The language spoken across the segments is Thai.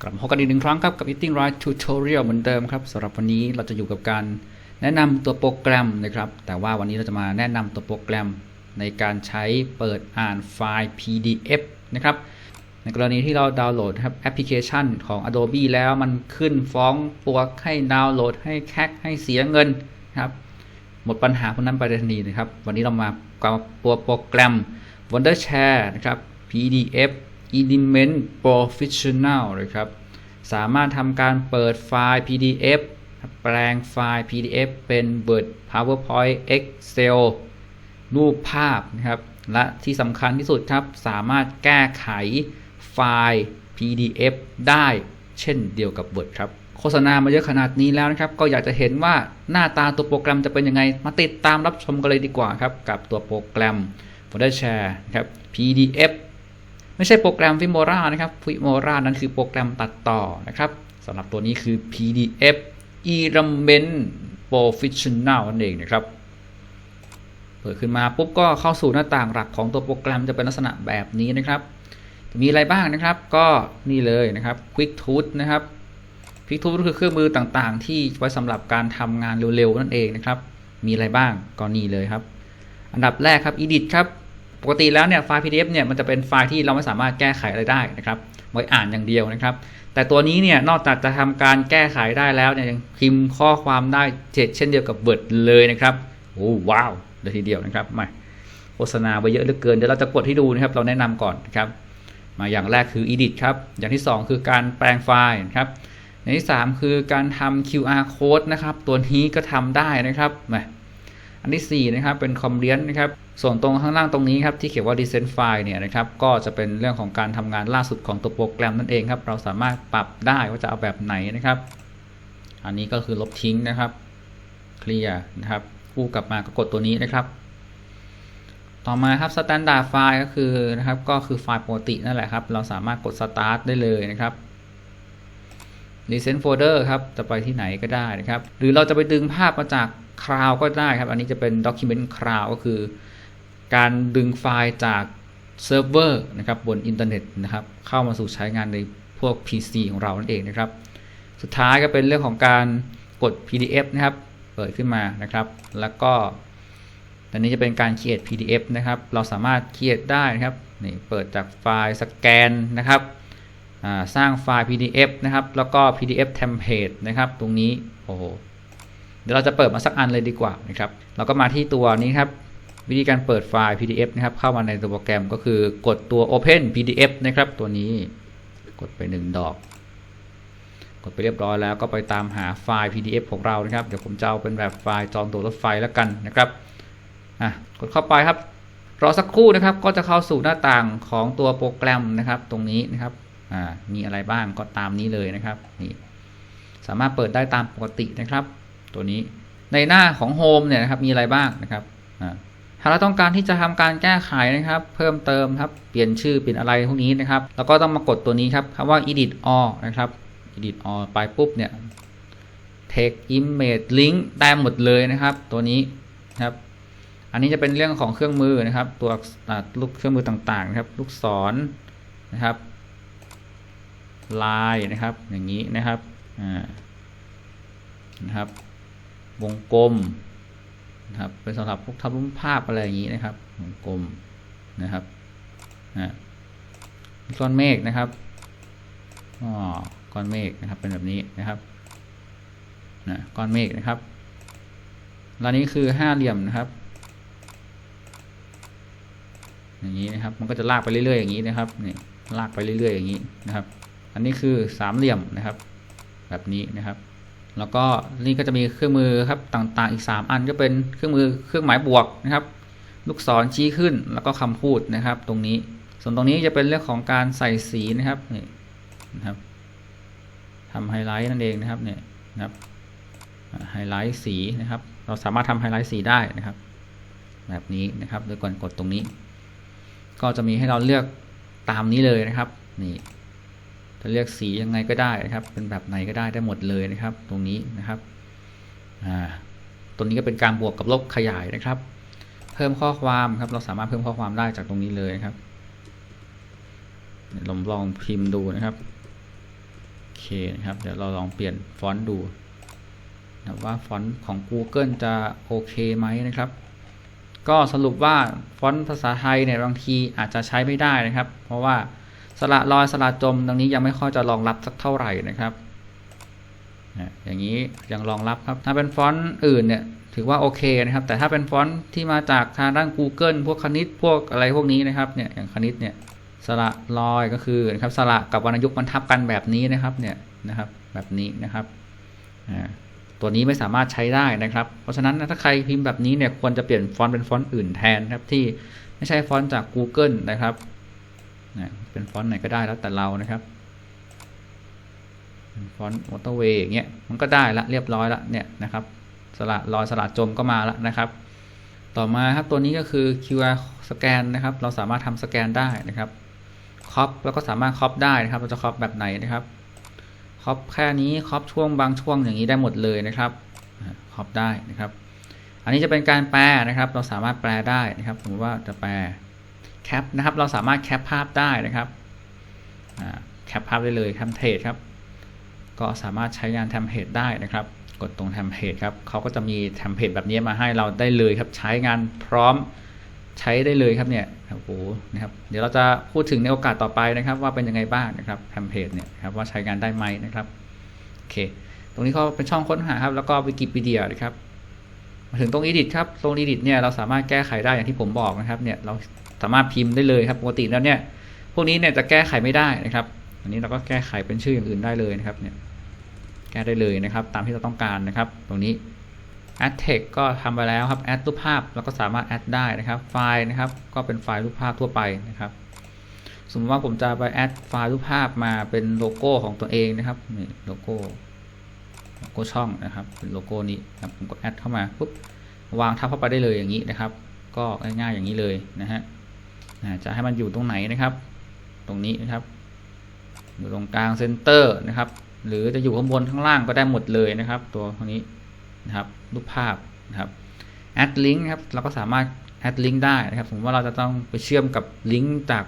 กลับมาพบกันอีกหนึ่งครั้งครับกับ Eating Right Tutorial เหมือนเดิมครับสำหรับวันนี้เราจะอยู่กับการแนะนำตัวโปรแกรมนะครับ แต่ว่าวันนี้เราจะมาแนะนำตัวโปรแกรมในการใช้เปิดอ่านไฟล์ PDF นะครับในกรณีที่เราดาวน์โหลดครับแอปพลิเคชันของ Adobe แล้วมันขึ้นฟ้องปวกให้ดาวน์โหลดให้แคคให้เสียเงินครับหมดปัญหาพวกนั้นไปทันทีนะครับ วันนี้เรามากับตัวโปรแกรม Wondershare นะครับ PDF Element Professional นะครับ สามารถทำการเปิดไฟล์ PDF แปลงไฟล์ PDF เป็น Word PowerPoint Excel รูปภาพนะครับ และที่สำคัญที่สุดครับ สามารถแก้ไขไฟล์ PDF ได้เช่นเดียวกับ Word ครับ โฆษณามาเยอะขนาดนี้แล้วนะครับ ก็อยากจะเห็นว่าหน้าตาตัวโปรแกรมจะเป็นยังไง มาติดตามรับชมกันเลยดีกว่าครับ กับตัวโปรแกรม Wondershare นะครับ PDF ไม่ใช่โปรแกรม Filmora นะครับ Filmora นั้นคือโปรแกรมตัดต่อนะครับสำหรับตัวนี้คือ PDF Element Professional นั่นเองนะครับ เปิดขึ้นมาปุ๊บก็เข้าสู่หน้าต่างหลักของตัวโปรแกรมจะเป็นลักษณะแบบนี้นะครับ มีอะไรบ้างนะครับ ก็นี่เลยนะครับ Quick Tools นะครับ Quick Tools ก็คือเครื่องมือต่างๆ ที่ไว้สำหรับการทำงานเร็วๆ นั่นเองนะครับ มีอะไรบ้างก็นี่เลยครับ อันดับแรกครับ Edit ครับ กติแล้วเนี่ยไฟล์ PDF เนี่ยมันจะเป็นไฟล์ที่เราไม่สามารถแก้ไขอะไรได้นะครับไว้อ่านอย่างเดียวนะครับ แต่ตัวนี้เนี่ยนอกจากจะทำการแก้ไขได้แล้วเนี่ยยังพิมพ์ข้อความได้เช่นเดียวกับ Word เลยนะครับโอ้ว้าวเลยทีเดียวนะครับมาโฆษณาไปเยอะเหลือเกินเดี๋ยวเราจะกดให้ดูนะครับ เราแนะนำก่อนนะครับมาอย่างแรกคือ edit ครับ อย่างที่ 2 คือการแปลงไฟล์นะครับอย่างที่ 3 คือการทำ QR code นะครับ ตัวนี้ก็ทำได้นะครับมาอันที่ 4 นะครับเป็น c o m b i n นะครับ ส่วนตรงข้างล่างตรงนี้ครับที่เขียนว่า Design File เนี่ยนะครับก็จะเป็นเรื่องของการทำงานล่าสุดของตัวโปรแกรมนั่นเองครับ เราสามารถปรับได้ว่าจะเอาแบบไหนนะครับ อันนี้ก็คือลบทิ้งนะครับเคลียร์นะครับกู้กลับมาก็กดตัวนี้นะครับ ต่อมาครับ Standard File ก็คือนะครับก็คือไฟล์ปกตินั่นแหละครับ เราสามารถกด Start ได้เลยนะครับ Recent Folder ครับจะไปที่ไหนก็ได้นะครับ หรือเราจะไปดึงภาพมาจากคลาวก็ได้ครับ อันนี้จะเป็น Document Cloud ก็คือ การดึงไฟล์จากเซิร์ฟเวอร์นะครับบนอินเทอร์เน็ตนะครับเข้ามาสู่ใช้งานในพวก PC ของเรานั่นเองนะครับ สุดท้ายก็เป็นเรื่องของการกด PDF นะครับ เปิดขึ้นมานะครับ แล้วก็อันนี้จะเป็นการ create PDF นะครับ เราสามารถ create ได้นะครับนี่เปิดจากไฟล์สแกนนะครับสร้างไฟล์ PDF นะครับ แล้วก็ PDF template นะครับ ตรงนี้โอ้โหเดี๋ยวเราจะเปิดมาสักอันเลยดีกว่านะครับ เราก็มาที่ตัวนี้ครับ วิธีการเปิดไฟล์ PDF นะครับ เข้ามาในตัวโปรแกรมก็คือกดตัว Open PDF นะครับ ตัวนี้กดไป 1 ดอก กดไปเรียบร้อยแล้วก็ไปตามหาไฟล์ PDF ของเรานะครับ เดี๋ยวผมจะเอาเป็นแบบไฟล์จองตัวรถไฟแล้วกันนะครับอะกดเข้าไปครับ รอสักครู่นะครับ ก็จะเข้าสู่หน้าต่างของตัวโปรแกรมนะครับ ตรงนี้นะครับอ่ามีอะไรบ้างก็ตามนี้เลยนะครับนี่สามารถเปิดได้ตามปกตินะครับ ตัวนี้ในหน้าของโฮมเนี่ยนะครับมีอะไรบ้างนะครับอ่าาเราต้องการที่จะทำการแก้ไขนะครับ เพิ่มเติมครับ เปลี่ยนชื่อเปลี่ยนอะไรพวกนี้นะครับ แล้วก็ต้องมากดตัวนี้ครับคำว่า edit all นะครับ edit all ไปปุ๊บเนี่ย take image link ได้หมดเลยนะครับ ตัวนี้นะครับ อันนี้จะเป็นเรื่องของเครื่องมือนะครับ ตัวลูกเครื่องมือต่างๆนะครับ ลูกศรนะครับลายนะครับ อย่างนี้นะครับ อ่า นะครับ วงกลม นะครับเป็นสำหรับพวกทำรูปภาพอะไรอย่างนี้นะครับวงกลมนะครับก้อนเมฆนะครับอ๋อก้อนเมฆนะครับเป็นแบบนี้นะครับนะก้อนเมฆนะครับแล้วนี้คือห้าเหลี่ยมนะครับ อย่างนี้นะครับ มันก็จะลากไปเรื่อยๆอย่างนี้นะครับนี่ลากไปเรื่อยๆอย่างนี้นะครับ อันนี้คือสามเหลี่ยมนะครับ แบบนี้นะครับ แล้วก็นี่ก็จะมีเครื่องมือครับต่างๆอีก 3 อันก็เป็นเครื่องมือเครื่องหมายบวกนะครับ ลูกศรชี้ขึ้นแล้วก็คำพูดนะครับ ตรงนี้ ส่วนตรงนี้จะเป็นเรื่องของการใส่สีนะครับนี่นะครับทำไฮไลท์นั่นเองนะครับเนี่ยนะครับไฮไลท์สีนะครับ เราสามารถทำไฮไลท์สีได้นะครับ แบบนี้นะครับโดยก่อนกดตรงนี้ ก็จะมีให้เราเลือกตามนี้เลยนะครับนี่ จะเลือกสียังไงก็ได้นะครับ เป็นแบบไหนก็ได้ได้หมดเลยนะครับ ตรงนี้นะครับตัวนี้ก็เป็นการบวกกับลบขยายนะครับ เพิ่มข้อความครับ เราสามารถเพิ่มข้อความได้จากตรงนี้เลยนะครับลองลองพิมพ์ดูนะครับโอเคนะครับ เดี๋ยวเราลองเปลี่ยนฟอนต์ดูนะว่าฟอนต์ของ Google จะโอเคไหมนะครับ ก็สรุปว่าฟอนต์ภาษาไทยเนี่ยบางทีอาจจะใช้ไม่ได้นะครับ เพราะว่า สระลอยสระจมตรงนี้ยังไม่ค่อยจะรองรับสักเท่าไหร่นะครับอย่างนี้ยังรองรับครับ ถ้าเป็นฟอนต์อื่นเนี่ยถือว่าโอเคนะครับ แต่ถ้าเป็นฟอนต์ที่มาจากทางด้าน Google พวกคณิตพวกอะไรพวกนี้นะครับเนี่ยอย่างคณิตเนี่ยสระลอยก็คือนะครับสระกับวรรณยุกต์มันทับกันแบบนี้นะครับเนี่ยนะครับแบบนี้นะครับตัวนี้ไม่สามารถใช้ได้นะครับ เพราะฉะนั้นถ้าใครพิมพ์แบบนี้เนี่ยควรจะเปลี่ยนฟอนต์เป็นฟอนต์อื่นแทนครับที่ไม่ใช่ฟอนต์จาก Google นะครับ นะเป็นฟอนต์ไหนก็ได้แล้วแต่เรานะครับฟอนต์มอเตอร์เวย์อย่างเงี้ยมันก็ได้ละเรียบร้อยละเนี่ยนะครับสระรอยสระจมก็มาแล้วนะครับ ต่อมาครับตัวนี้ก็คือ QR สแกนนะครับ เราสามารถทำสแกนได้นะครับคอปแล้วก็สามารถคอปได้นะครับ เราจะคอปแบบไหนนะครับครอบแค่นี้ครอบช่วงบางช่วงอย่างนี้ได้หมดเลยนะครับครอบได้นะครับ อันนี้จะเป็นการแปลนะครับ เราสามารถแปลได้นะครับสมมติว่าจะแปล แคปนะครับ เราสามารถแคปภาพได้นะครับแคปภาพได้เลยทำเพจครับ ก็สามารถใช้งานทำเพจได้นะครับ กดตรงทำเพจครับเขาก็จะมีทำเพจแบบนี้มาให้เราได้เลยครับ ใช้งานพร้อมใช้ได้เลยครับเนี่ยโอ้โหนะครับ เดี๋ยวเราจะพูดถึงในโอกาสต่อไปนะครับ ว่าเป็นยังไงบ้างนะครับแทมเพลตเนี่ยครับว่าใช้งานได้ไหมนะครับโอเค ตรงนี้ก็เป็นช่องค้นหาครับ แล้วก็วิกิพีเดียนะครับ มาถึงตรง edit ครับ ตรง edit เนี่ยเราสามารถแก้ไขได้อย่างที่ผมบอกนะครับ เนี่ยเรา สามารถพิมพ์ได้เลยครับปกติแล้วเนี่ยพวกนี้เนี่ยจะแก้ไขไม่ได้นะครับ อันนี้เราก็แก้ไขเป็นชื่ออย่างอื่นได้เลยนะครับเนี่ยแก้ได้เลยนะครับ ตามที่เราต้องการนะครับ ตรงนี้ add text ก็ทำไปแล้วครับ add รูปภาพเราก็สามารถ add ได้นะครับ ไฟล์นะครับ ก็เป็นไฟล์รูปภาพทั่วไปนะครับ สมมติว่าผมจะไป add ไฟล์รูปภาพมาเป็นโลโก้ของตัวเองนะครับนี่โลโก้โลโก้ช่องนะครับเป็นโลโก้นี้ครับผมก็ add เข้ามาปุ๊บวางทับเข้าไปได้เลยอย่างนี้นะครับ ก็ง่ายๆอย่างนี้เลยนะฮะ จะให้มันอยู่ตรงไหนนะครับ ตรงนี้นะครับ อยู่ตรงกลางเซนเตอร์นะครับ หรือจะอยู่ข้างบนข้างล่างก็ได้หมดเลยนะครับ ตัวตรงนี้นะครับรูปภาพนะครับ add link ครับเราก็สามารถ add link ได้นะครับผมว่าเราจะต้องไปเชื่อมกับลิงก์จาก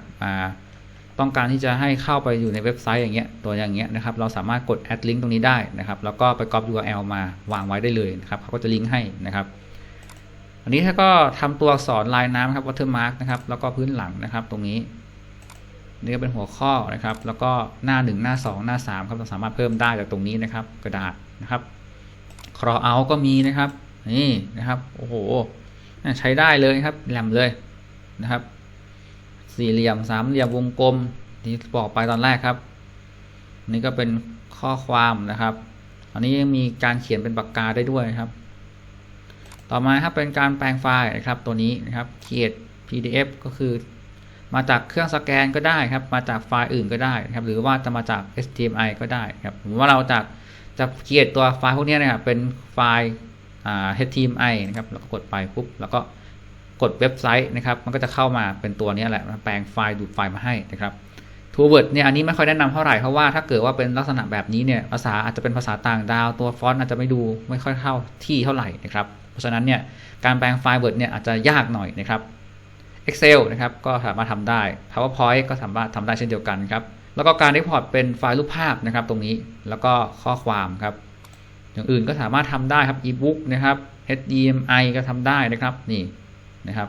ต้องการที่จะให้เข้าไปอยู่ในเว็บไซต์อย่างเงี้ยตัวอย่างเงี้ยนะครับ เราสามารถกด add link ตรงนี้ได้นะครับ แล้วก็ไป copy URL มาวางไว้ได้เลยนะครับเขาก็จะลิงก์ให้นะครับ อันนี้ถ้าก็ทำตัวอักษรลายน้ำครับ watermark นะครับ แล้วก็พื้นหลังนะครับ ตรงนี้ นี่ก็เป็นหัวข้อนะครับ แล้วก็หน้า 1 หน้า 2 หน้า 3 ครับเราสามารถเพิ่มได้จากตรงนี้นะครับ กระดาษนะครับครอเอาก็มีนะครับ นี่นะครับ โอ้โห ใช้ได้เลยครับ แหลมเลยนะครับ สี่เหลี่ยมสามเหลี่ยมวงกลมที่บอกไปตอนแรกครับ นี่ก็เป็นข้อความนะครับ อันนี้ยังมีการเขียนเป็นปากกาได้ด้วยครับ ต่อมาครับเป็นการแปลงไฟล์นะครับตัวนี้นะครับ create PDF ก็คือ มาจากเครื่องสแกนก็ได้ครับ มาจากไฟล์อื่นก็ได้ครับ หรือว่าจะมาจาก HTML ก็ได้ครับผมว่าเราจากจะเขียนตัวไฟล์พวกนี้นะครับเป็นไฟล์ HTML นะครับแล้วก็กดไปปุ๊บแล้วก็กดเว็บไซต์นะครับ มันก็จะเข้ามาเป็นตัวนี้แหละแปลงไฟล์ดูดไฟล์มาให้นะครับ t o w o r d เนี่ยอันนี้ไม่ค่อยแนะนำเท่าไหร่เพราะว่าถ้าเกิดว่าเป็นลักษณะแบบนี้เนี่ยภาษาอาจจะเป็นภาษาต่างดาว ตัวฟอนต์อาจจะไม่ดูไม่ค่อยเข้าที่เท่าไหร่นะครับ ราะฉะนั้นเนี่ยการแปลงไฟล์ Word เนี่ยอาจจะยากหน่อยนะครับ Excel นะครับก็สามารถทำได้ PowerPoint ก็สามารถทำได้เช่นเดียวกันครับแล้วก็การรีพอร์ตเป็นไฟล์รูปภาพนะครับตรงนี้แล้วก็ข้อความครับอย่างอื่นก็สามารถทำได้ครับ e-book นะครับ HDMI ก็ทำได้นะครับนี่นะครับ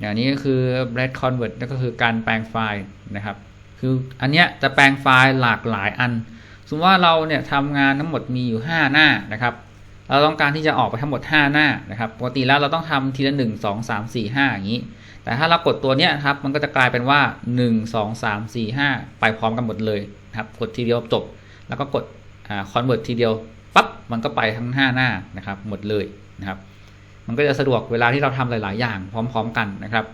อย่างนี้ก็คือ Red Convert ก็คือการแปลงไฟล์นะครับ คืออันเนี้ยจะแปลงไฟล์หลากหลายอัน สมมติว่าเราเนี่ยทำงานทั้งหมดมีอยู่ 5 หน้านะครับ เราต้องการที่จะออกไปทั้งหมด 5 หน้านะครับปกติแล้วเราต้องทำทีละ 1 2 3 4 5 อย่างนี้ แต่ถ้าเรากดตัวเนี้ยครับมันก็จะกลายเป็นว่า 1 2 3 4 5 ไปพร้อมกันหมดเลยนะครับกดทีเดียวจบ แล้วก็กดอ่า convert ทีเดียวปั๊บมันก็ไปทั้ง 5 หน้านะครับหมดเลยนะครับมันก็จะสะดวกเวลาที่เราทำหลาย ๆ อย่างพร้อม ๆ กันนะครับ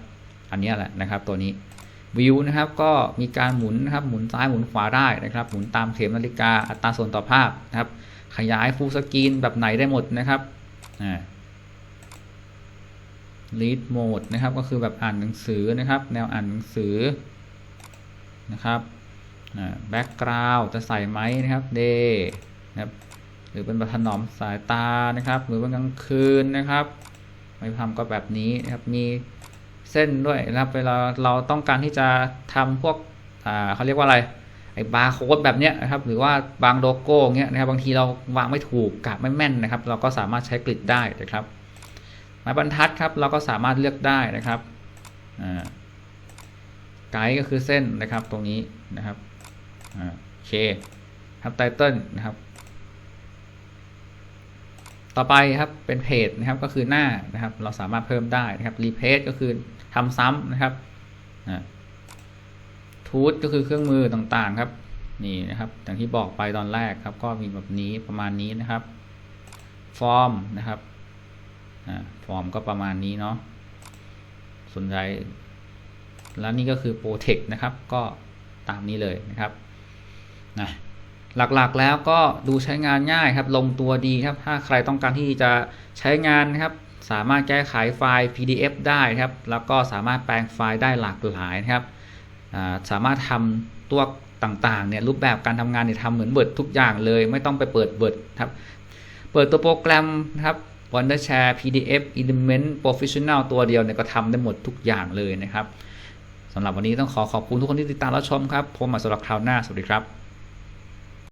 อันนี้แหละนะครับตัวนี้วิวนะครับก็มีการหมุนนะครับหมุนซ้ายหมุนขวาได้นะครับ หมุนตามเข็มนาฬิกาอัตราส่วนต่อภาพนะครับ ขยายฟูลสกรีนแบบไหนได้หมดนะครับอ่า read mode นะครับ ก็คือแบบอ่านหนังสือนะครับ แนวอ่านหนังสือนะครับ background จะใส่ไหมนะครับ day นะครับ หรือเป็นแบบถนอมสายตานะครับ หรือเป็นกลางคืนนะครับไม่ทำก็แบบนี้นะครับ มีเส้นด้วยนะครับ เวลาเราต้องการที่จะทำพวกอ่าเขาเรียกว่าอะไร ไอ้บาร์โค้ดแบบเนี้ยนะครับหรือว่าบางโลโก้เงี้ยนะครับบางทีเราวางไม่ถูกกะไม่แม่นนะครับ เราก็สามารถใช้กริดได้นะครับไม้บรรทัดครับเราก็สามารถเลือกได้นะครับไกด์ก็คือเส้นนะครับตรงนี้นะครับโอเคครับไตเติลนะครับต่อไปครับเป็นเพจนะครับก็คือหน้านะครับ เราสามารถเพิ่มได้นะครับรีเพจก็คือทำซ้ำนะครับ ทูตก็คือเครื่องมือต่างๆครับ นี่นะครับอย่างที่บอกไปตอนแรกครับ ก็มีแบบนี้ประมาณนี้นะครับ ฟอร์มนะครับฟอร์มก็ประมาณนี้เนาะสนใจแล้วนี่ก็คือโปรเทคนะครับ ก็ตามนี้เลยนะครับนะหลักๆแล้วก็ดูใช้งานง่ายครับ ลงตัวดีครับ ถ้าใครต้องการที่จะใช้งานนะครับ สามารถแก้ไขไฟล์ PDF ได้ครับ แล้วก็สามารถแปลงไฟล์ได้หลากหลายนะครับ สามารถทำตัวต่างๆเนี่ยรูปแบบการทำงานเนี่ยทำเหมือนเบิร์ดทุกอย่างเลย ไม่ต้องไปเปิดเบิร์ดครับ เปิดตัวโปรแกรมนะครับ Wondershare PDF Element Professional ตัวเดียวเนี่ยก็ทำได้หมดทุกอย่างเลยนะครับสำหรับวันนี้ต้องขอขอบคุณทุกคนที่ติดตามรับชมครับพบกันใหม่สำหรับคราวหน้า สวัสดีครับ